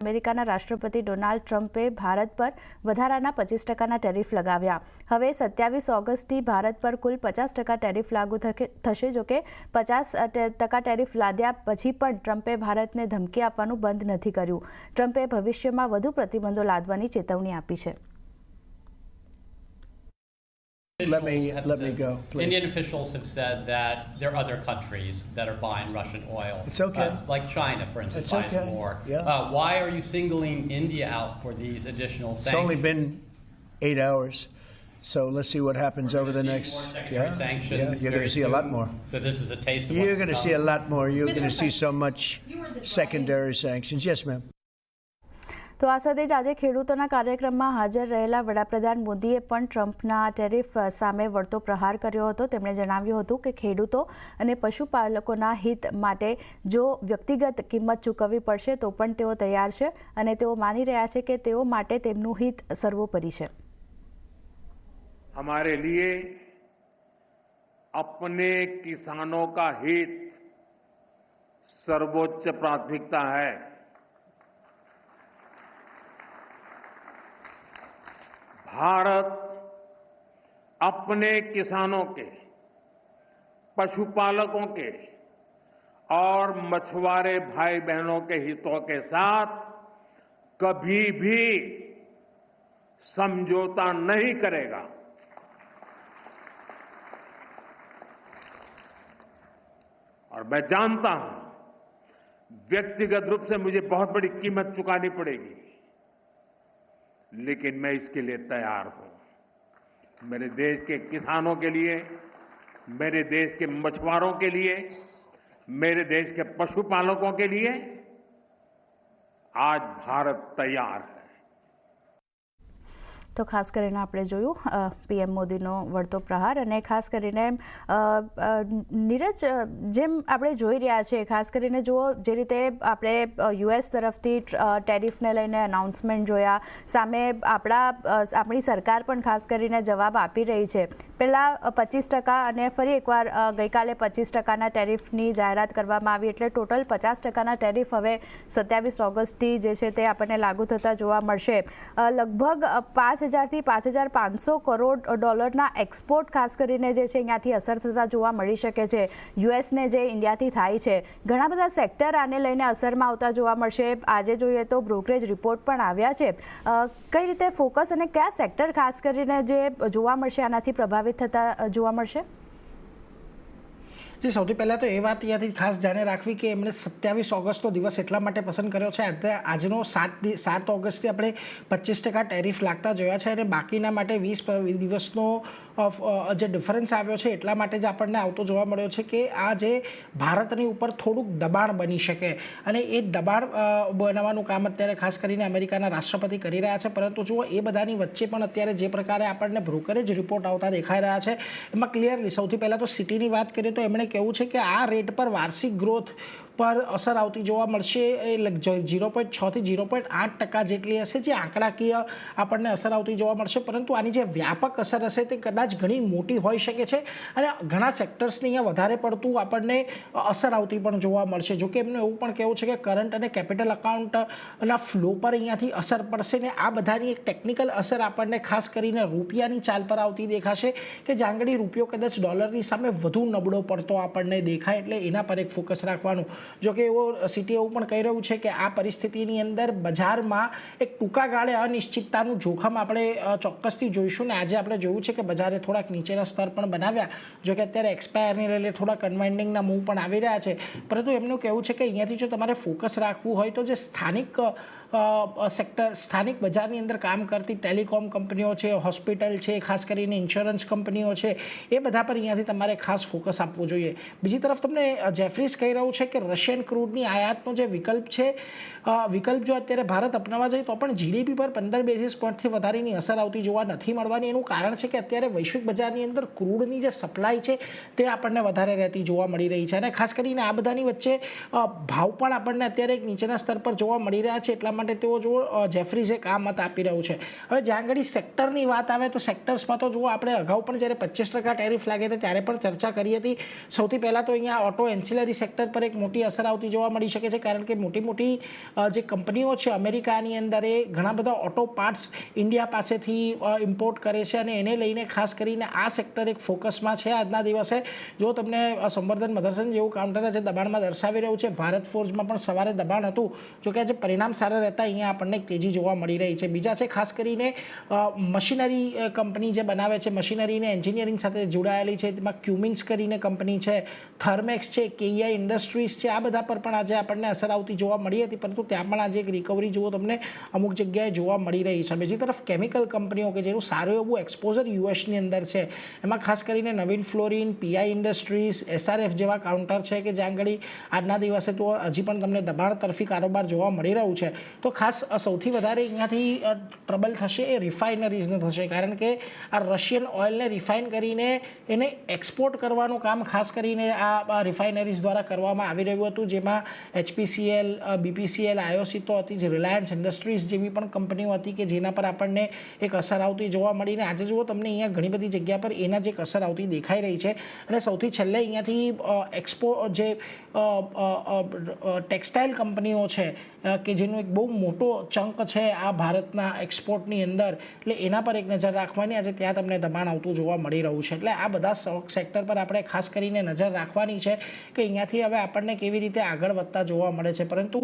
અમેરિકાના રાષ્ટ્રપતિ ડોનાલ્ડ ટ્રમ્પે ભારત પર વધારાના પચીસ ટકાના ટેરિફ લગાવ્યા. હવે સત્યાવીસ ઓગસ્ટથી ભારત પર કુલ પચાસ ટકા ટેરિફ લાગુ થશે, જોકે પચાસ ટકા ટેરિફ લાદ્યા પછી પણ ટ્રમ્પે ભારતને ધમકી આપવાનું બંધ નથી કર્યું. ટ્રમ્પે ભવિષ્યમાં વધુ પ્રતિબંધો લાદવાની ચેતવણી આપી છે. Let me- Officials have let me go, please. Indian officials have said that there are other countries that are buying Russian oil. It's okay. Uh, like China, for instance, It's buys okay. more. Yeah. Uh, why are you singling India out for these additional sanctions? It's only been eight hours, so let's see what happens over the next. more secondary Yeah, sanctions yeah, you're going to see a lot more. So this is a taste of You're going to to see a lot more. You're going to see so much You were the secondary sanctions. Yes, ma'am. તો આ સાથે જ આજે ખેડૂતોના કાર્યક્રમમાં હાજર રહેલા વડાપ્રધાન મોદીએ પણ ટ્રમ્પના ટેરિફ સામે વળતો પ્રહાર કર્યો હતો તેમણે જણાવ્યું હતું કે ખેડૂતો અને પશુપાલકોના હિત માટે જો વ્યક્તિગત કિંમત ચૂકવવી પડશે તો પણ તેઓ તૈયાર છે અને તેઓ માની રહ્યા છે કે તેઓ માટે તેમનું હિત સર્વોપરી છે हमारे लिए अपने किसानों का हित सर्वोच्च प्राथमिकता है भारत अपने किसानों के, पशुपालकों के और मछुआरे भाई बहनों के हितों के साथ कभी भी समझौता नहीं करेगा। और मैं जानता हूँ, व्यक्तिगत रूप से मुझे बहुत बड़ी कीमत चुकानी पड़ेगी। लेकिन मैं इसके लिए तैयार हूँ। मेरे देश के किसानों के लिए, मेरे देश के मछुआरों के लिए, मेरे देश के पशुपालकों के लिए आज भारत तैयार है। તો ખાસ કરીને આપણે જોયું પીએમ મોદીનો વળતો પ્રહાર અને ખાસ કરીને નીરજ જેમ આપણે જોઈ રહ્યા છીએ, ખાસ કરીને જુઓ જે રીતે આપણે યુએસ તરફથી ટેરિફને લઈને અનાઉન્સમેન્ટ જોયા, સામે આપણા આપણી સરકાર પણ ખાસ કરીને જવાબ આપી રહી છે. પહેલાં પચીસ ટકા અને ફરી એકવાર ગઈકાલે પચીસ ટકાના ટેરિફની જાહેરાત કરવામાં આવી એટલે ટોટલ પચાસ ટકાના ટેરિફ હવે સત્યાવીસ ઓગસ્ટથી જે છે તે આપણને લાગુ થતાં જોવા મળશે. લગભગ પાંચ હજારથી પાંચ હજાર પાંચસો કરોડ ડોલરના એક્સપોર્ટ, ખાસ કરીને જે છે અહીંયાથી અસર થતા જોવા મળી શકે છે. યુએસને જે ઇન્ડિયાથી થાય છે. ઘણા બધા સેક્ટર આને લઈને અસરમાં આવતા જોવા મળશે. આજે જોઈએ તો બ્રોકરેજ રિપોર્ટ પણ આવ્યા છે. કઈ રીતે ફોકસ અને કયા સેક્ટર, ખાસ કરીને જે જોવા મળશે, આનાથી પ્રભાવિત થતા જોવા મળશે? જે સૌથી પહેલાં તો એ વાત ત્યાંથી ખાસ ધ્યાને રાખવી કે એમણે સત્યાવીસ ઓગસ્ટનો દિવસ એટલા માટે પસંદ કર્યો છે. આજનો સાત સાત ઓગસ્ટથી આપણે પચીસ ટકા ટેરિફ લાગતા જોયા છે અને બાકીના માટે વીસ દિવસનો જે ડિફરન્સ આવ્યો છે એટલા માટે જ આપણને આવતો જોવા મળ્યો છે કે આ જે ભારતની ઉપર થોડુંક દબાણ બની શકે. અને એ દબાણ બનાવવાનું કામ અત્યારે ખાસ કરીને અમેરિકાના રાષ્ટ્રપતિ કરી રહ્યા છે. પરંતુ જુઓ, એ બધાની વચ્ચે પણ અત્યારે જે પ્રકારે આપણને બ્રોકરેજ રિપોર્ટ આવતા દેખાઈ રહ્યા છે. એમાં ક્લિયરલી સૌથી પહેલાં તો સિટીની વાત કરીએ તો એમણે કહેવું છે કે આ રેટ પર વાર્ષિક ગ્રોથ પર અસર આવતી જોવા મળશે. એ ઝીરો પોઈન્ટ છથી ઝીરો પોઈન્ટ આઠ ટકા જેટલી હશે, જે આંકડાકીય આપણને અસર આવતી જોવા મળશે. પરંતુ આની જે વ્યાપક અસર હશે તે કદાચ ઘણી મોટી હોઈ શકે છે અને ઘણા સેક્ટર્સની અહીંયા વધારે પડતું આપણને અસર આવતી પણ જોવા મળશે. જોકે એમનું એવું પણ કહેવું છે કે કરંટ અને કેપિટલ અકાઉન્ટના ફ્લો પર અહીંયાથી અસર પડશે ને આ બધાની એક ટેકનિકલ અસર આપણને ખાસ કરીને રૂપિયાની ચાલ પર આવતી દેખાશે કે જાંગડી રૂપિયો કદાચ ડોલરની સામે વધુ નબળો પડતો આપણને દેખાય, એટલે એના પર એક ફોકસ રાખવાનું. જો કે એવો સિટી એવું પણ કહી રહ્યું છે કે આ પરિસ્થિતિની અંદર બજારમાં એક ટૂંકા ગાળે અનિશ્ચિતતાનું જોખમ આપણે ચોક્કસથી જોઈશું ને આજે આપણે જોયું છે કે બજારે થોડાક નીચેના સ્તર પણ બનાવ્યા. જોકે અત્યારે એક્સપાયરની લઈને થોડાક કન્વાઇન્ડિંગના મૂવ પણ આવી રહ્યા છે. પરંતુ એમનું કહેવું છે કે અહીંયાથી જો તમારે ફોકસ રાખવું હોય તો જે સ્થાનિક સેક્ટર સ્થાનિક બજારની અંદર કામ કરતી ટેલિકોમ કંપનીઓ છે, હોસ્પિટલ છે, ખાસ કરીને ઇન્સ્યોરન્સ કંપનીઓ છે, એ બધા પર અહીંયાથી તમારે ખાસ ફોકસ આપવું જોઈએ. બીજી તરફ તમને જેફરીસ કહી રહ્યું છે કે રશિયન ક્રૂડની આયાતનો જે વિકલ્પ છે વિકલ્પ જો અત્યારે ભારત અપનાવવા જાય તો પણ જીડીપી પર પંદર બેઝિસ પોઈન્ટથી વધારેની અસર આવતી જોવા નથી મળવાની. એનું કારણ છે કે અત્યારે વૈશ્વિક બજારની અંદર ક્રૂડની જે સપ્લાય છે તે આપણને વધારે રહેતી જોવા મળી રહી છે. અને ખાસ કરીને આ બધાની વચ્ચે ભાવ પણ આપણને અત્યારે એક નીચેના સ્તર પર જોવા મળી રહ્યા છે. એટલા માટે તેઓ જો જેફરીઝ એક આ મત આપી રહ્યું છે. હવે જ્યાં આગળ સેક્ટરની વાત આવે તો સેક્ટર્સમાં તો જુઓ, આપણે અગાઉ પણ જ્યારે પચીસ ટકા ટેરિફ લાગે ત્યારે પણ ચર્ચા કરી હતી. સૌથી પહેલાં તો અહીંયા ઓટો એન્સિલરી સેક્ટર પર એક મોટી અસર આવતી જોવા મળી શકે છે, કારણ કે મોટી મોટી જે કંપનીઓ છે અમેરિકાની અંદર એ ઘણા બધા ઓટો પાર્ટ્સ ઇન્ડિયા પાસેથી ઇમ્પોર્ટ કરે છે અને એને લઈને ખાસ કરીને આ સેક્ટર એક ફોકસમાં છે. આજના દિવસે જો તમને સંવર્ધન મધરસન જેવું કાઉન્ટર આજે દબાણમાં દર્શાવી રહ્યું છે. ભારત ફોર્જમાં પણ સવારે દબાણ હતું જોકે આજે પરિણામ સારા રહેતા અહીંયા આપણને તેજી જોવા મળી રહી છે. બીજા છે, ખાસ કરીને મશીનરી કંપની જે બનાવે છે મશીનરીને એન્જિનિયરિંગ સાથે જોડાયેલી છે. તેમાં ક્યુમિન્સ કરીને કંપની છે, થર્મેક્સ છે, કેઈઆઈ ઇન્ડસ્ટ્રીઝ છે આ બધા પર પણ આજે આપણને અસર આવતી જોવા મળી હતી, પરંતુ ત્યાં પણ આજે એક રિકવરી જુઓ તમને અમુક જગ્યાએ જોવા મળી રહી છે. બીજી તરફ કેમિકલ કંપનીઓ કે જેનું સારું એવું એક્સપોઝર યુએસની અંદર છે, એમાં ખાસ કરીને Navin fluorine PI industries SRF જેવા કાઉન્ટર છે કે જ્યાં આગળ આજના દિવસે તો હજી પણ તમને દબાણ તરફી કારોબાર જોવા મળી રહ્યું છે. તો ખાસ સૌથી વધારે અહીંયાથી ટ્રબલ થશે એ રિફાઇનરીઝને થશે, કારણ કે આ રશિયન ઓઇલને રિફાઇન કરીને એને એક્સપોર્ટ કરવાનું કામ ખાસ કરીને આ રિફાઇનરીઝ દ્વારા કરવામાં આવી રહ્યું હતું, જેમાં એચપીસીએલ બીપીસીએલ આઈઓસી તો હતી જ રિલાયન્સ ઇન્ડસ્ટ્રીઝ જેવી પણ કંપનીઓ હતી કે જેના પર આપણને એક અસર આવતી જોવા મળીને આજે જુઓ તમને અહીંયા ઘણી બધી જગ્યા પર એના જ અસર આવતી દેખાઈ રહી છે. અને સૌથી છેલ્લે અહીંયાથી એક્સપો જે ટેક્સટાઇલ કંપનીઓ છે કે જેનો એક બહુ મોટો ચંક છે આ ભારતના એક્સપોર્ટની અંદર, એટલે એના પર એક નજર રાખવાની આજે ત્યાં તમને દબાણ આવતું જોવા મળી રહ્યું છે. એટલે આ બધા સેક્ટર પર આપણે ખાસ કરીને નજર રાખવાની છે કે અહીંયાથી હવે આપણને કેવી એવી રીતે આગળ વધતા જોવા મળે છે. પરંતુ